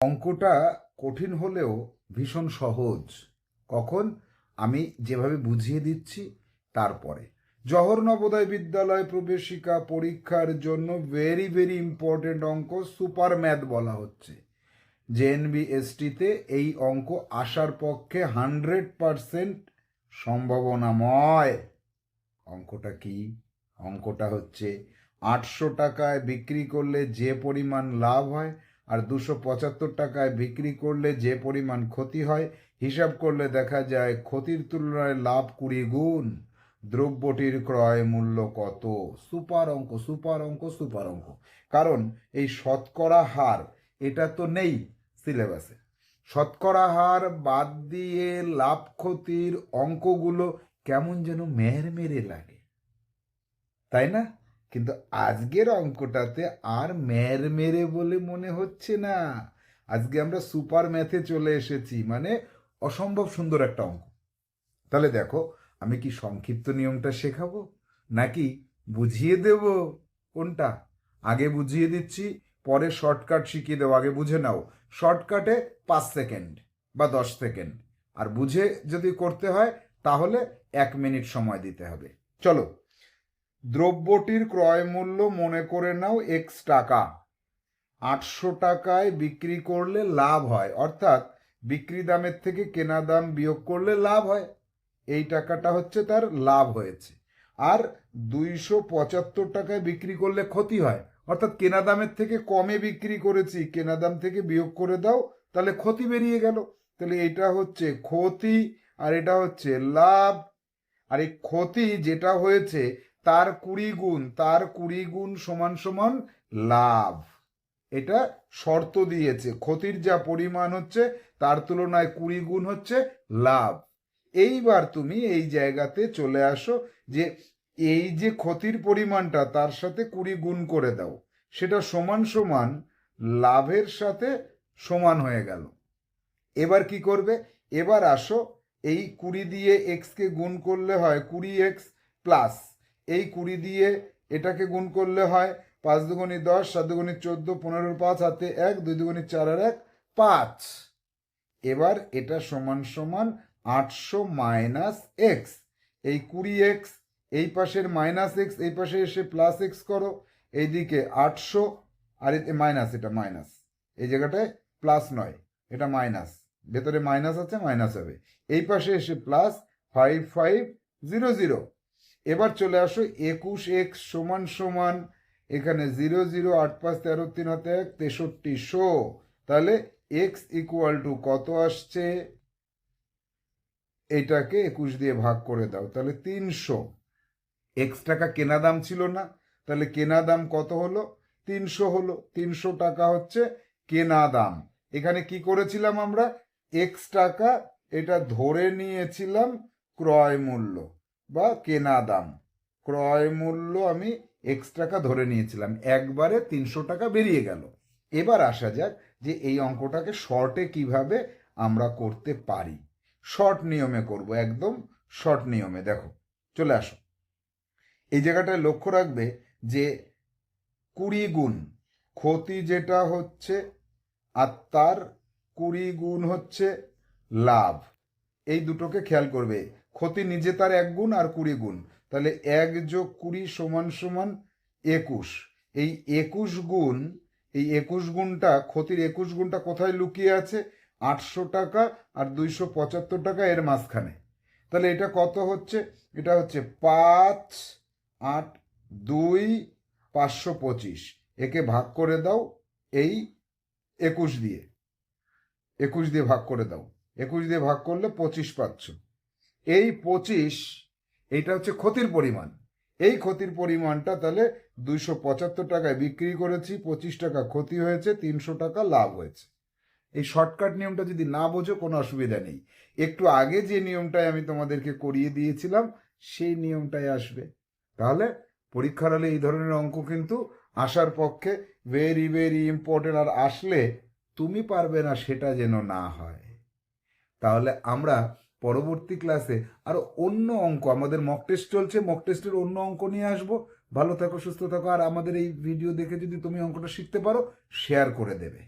অঙ্কটা কঠিন হলেও ভীষণ সহজ। কখন? আমি যেভাবে বুঝিয়ে দিচ্ছি, তারপরে। জহর নবোদয় বিদ্যালয় প্রবেশিকা পরীক্ষার জন্য ভেরি ভেরি ইম্পর্টেন্ট অঙ্ক সুপার ম্যাথ বলা হচ্ছে। জেএনবি এসটিতে এই অঙ্ক আসার পক্ষে হান্ড্রেড পারসেন্ট সম্ভাবনাময়। অঙ্কটা কি? অঙ্কটা হচ্ছে আটশো টাকায় বিক্রি করলে যে পরিমাণ লাভ হয় আর দুশো পঁচাত্তর টাকায় বিক্রি করলে যে পরিমাণ ক্ষতি হয়, হিসাব করলে দেখা যায় ক্ষতির তুলনায় লাভ কুড়ি গুণ। দ্রব্যটির ক্রয় মূল্য কত? সুপার অঙ্ক সুপার অঙ্ক সুপার অঙ্ক। কারণ এই শতকরা হার, এটা তো নেই সিলেবাসে। শতকরা হার বাদ দিয়ে লাভ ক্ষতির অঙ্কগুলো কেমন যেন মের মেরে লাগে। তাই না? কিন্তু আজকের অঙ্কটাতে আর মের মেরে বলে মনে হচ্ছে না। আজকে আমরা সুপার ম্যাথে চলে এসেছি মানে অসম্ভব সুন্দর একটা অঙ্ক। তাহলে দেখো, আমি কি সংক্ষিপ্ত নিয়মটা শেখাবো? নাকি বুঝিয়ে দেব? কোনটা? আগে বুঝিয়ে দিচ্ছি, পরে শর্টকাট শিখিয়ে দেবো। আগে বুঝে নাও, শর্টকাটে পাঁচ সেকেন্ড বা দশ সেকেন্ড। আর বুঝে যদি করতে হয়, তাহলে এক মিনিট সময় দিতে হবে। চলো। দ্রব্যটির ক্রয় মূল্য মনে করে নাও এক্স টাকা। আটশো টাকায় বিক্রি করলে লাভ হয়। অর্থাৎ বিক্রি দামের থেকে কেনা দাম বিয়োগ করলে লাভ হয়। এই টাকাটা হচ্ছে তার লাভ হয়েছে। আর দুইশো পঁচাত্তর টাকায় বিক্রি করলে ক্ষতি হয়। অর্থাৎ কেনা দামের থেকে কমে বিক্রি করেছি, কেনা দাম থেকে বিয়োগ করে দাও, তাহলে ক্ষতি বেরিয়ে গেল। তাহলে এটা হচ্ছে ক্ষতি আর এটা হচ্ছে লাভ। আর এই ক্ষতি যেটা হয়েছে তার কুড়ি গুণ, তার কুড়ি গুণ সমান সমান লাভ। এটা শর্ত দিয়েছে। ক্ষতির যা পরিমাণ হচ্ছে, তার তুলনায় কুড়ি গুণ হচ্ছে লাভ। এইবার তুমি এই জায়গাতে চলে আসো যে এই যে ক্ষতির পরিমাণটা, তার সাথে কুড়ি গুণ করে দাও। সেটা সমান সমান লাভের সাথে সমান হয়ে গেল। এবার কি করবে? এবার আসো, এই কুড়ি দিয়ে এক্সকে গুণ করলে হয় কুড়ি এক্স প্লাস এই কুড়ি দিয়ে এটাকে গুণ করলে হয় পাঁচ দুগুণি দশ, সাত দুগুণি চোদ্দ পনেরো পাঁচ হাতে এক, দুই দুগুণি চার আর এক, পাঁচ। এবার এটা সমান সমান আটশো মাইনাস এক্স এই কুড়ি এক্স এই পাশের মাইনাস এক্স এই পাশে এসে প্লাস এক্স করো, এইদিকে আটশো, আর এতে মাইনাস, এটা মাইনাস। এই জায়গাটায় প্লাস নয়, এটা মাইনাস। ভেতরে মাইনাস আছে, মাইনাস হবে। এই পাশে এসে plus five five zero zero এবার চলে আসো একুশ এক্স সমান সমান, এখানে জিরো জিরো আট পাঁচ তেরো তিন হাতে এক তেষট্টি শো। তাহলে এক্স ইকুয়াল টু কত আসছে? এটাকে একুশ দিয়ে ভাগ করে দাও, তাহলে তিনশো এক্স টাকা কেনা দাম ছিল না, তাহলে কেনা দাম কত হলো? তিনশো হলো তিনশো টাকা হচ্ছে কেনা দাম। এখানে কি করেছিলাম আমরা? এক্স টাকা, এটা ধরে নিয়েছিলাম ক্রয় মূল্য। বা কেনা দাম। ক্রয় মূল্য আমি এক্স টাকা ধরে নিয়েছিলাম। একবারে তিনশো টাকা বেরিয়ে গেল। এবার আসা যাক যে এই অঙ্কটাকে শর্টে কীভাবে আমরা করতে পারি। শর্ট নিয়মে করব, একদম শর্ট নিয়মে। দেখো, চলে আসো। এই জায়গাটায় লক্ষ্য রাখবে যে কুড়ি গুণ ক্ষতি যেটা হচ্ছে আর তার কুড়ি গুণ হচ্ছে লাভ। এই দুটোকে খেয়াল করবে। ক্ষতি নিজে তার এক গুণ আর কুড়ি গুণ। তাহলে এক যোগ কুড়ি সমান সমান একুশ। এই একুশ গুণ, এই একুশ গুণটা, ক্ষতির একুশ গুণটা কোথায় লুকিয়ে আছে? আটশো টাকা আর দুইশো পঁচাত্তর টাকা এর মাঝখানে। তাহলে এটা কত হচ্ছে? এটা হচ্ছে পাঁচ, আট, দুই, পাঁচশো পঁচিশ। একে ভাগ করে দাও এই একুশ দিয়ে। একুশ দিয়ে ভাগ করে দাও। একুশ দিয়ে ভাগ করলে পঁচিশ পাচ্ছ। এই পঁচিশ, এটা হচ্ছে ক্ষতির পরিমাণ। এই ক্ষতির পরিমাণটা তাহলে দুইশো পঁচাত্তর টাকায় বিক্রি করেছি, পঁচিশ টাকা ক্ষতি হয়েছে, তিনশো টাকা লাভ হয়েছে। এই শর্টকাট নিয়মটা যদি না বোঝো, কোনো অসুবিধা নেই। একটু আগে যে নিয়মটাই আমি তোমাদেরকে করিয়ে দিয়েছিলাম, সেই নিয়মটাই আসবে। তাহলে পরীক্ষার হলে এই ধরনের অঙ্ক কিন্তু আসার পক্ষে ভেরি ভেরি ইম্পর্টেন্ট আর আসলে তুমি পারবে না সেটা যেন না হয়। তাহলে আমরা পরবর্তী ক্লাসে আরও অন্য অঙ্ক, আমাদের মক টেস্ট চলছে মক টেস্টের অন্য অঙ্ক নিয়ে আসব। ভালো থাকো, সুস্থ থাকো, আর আমাদের এই ভিডিও দেখে যদি তুমি অঙ্কটা শিখতে পারো শেয়ার করে দেবে।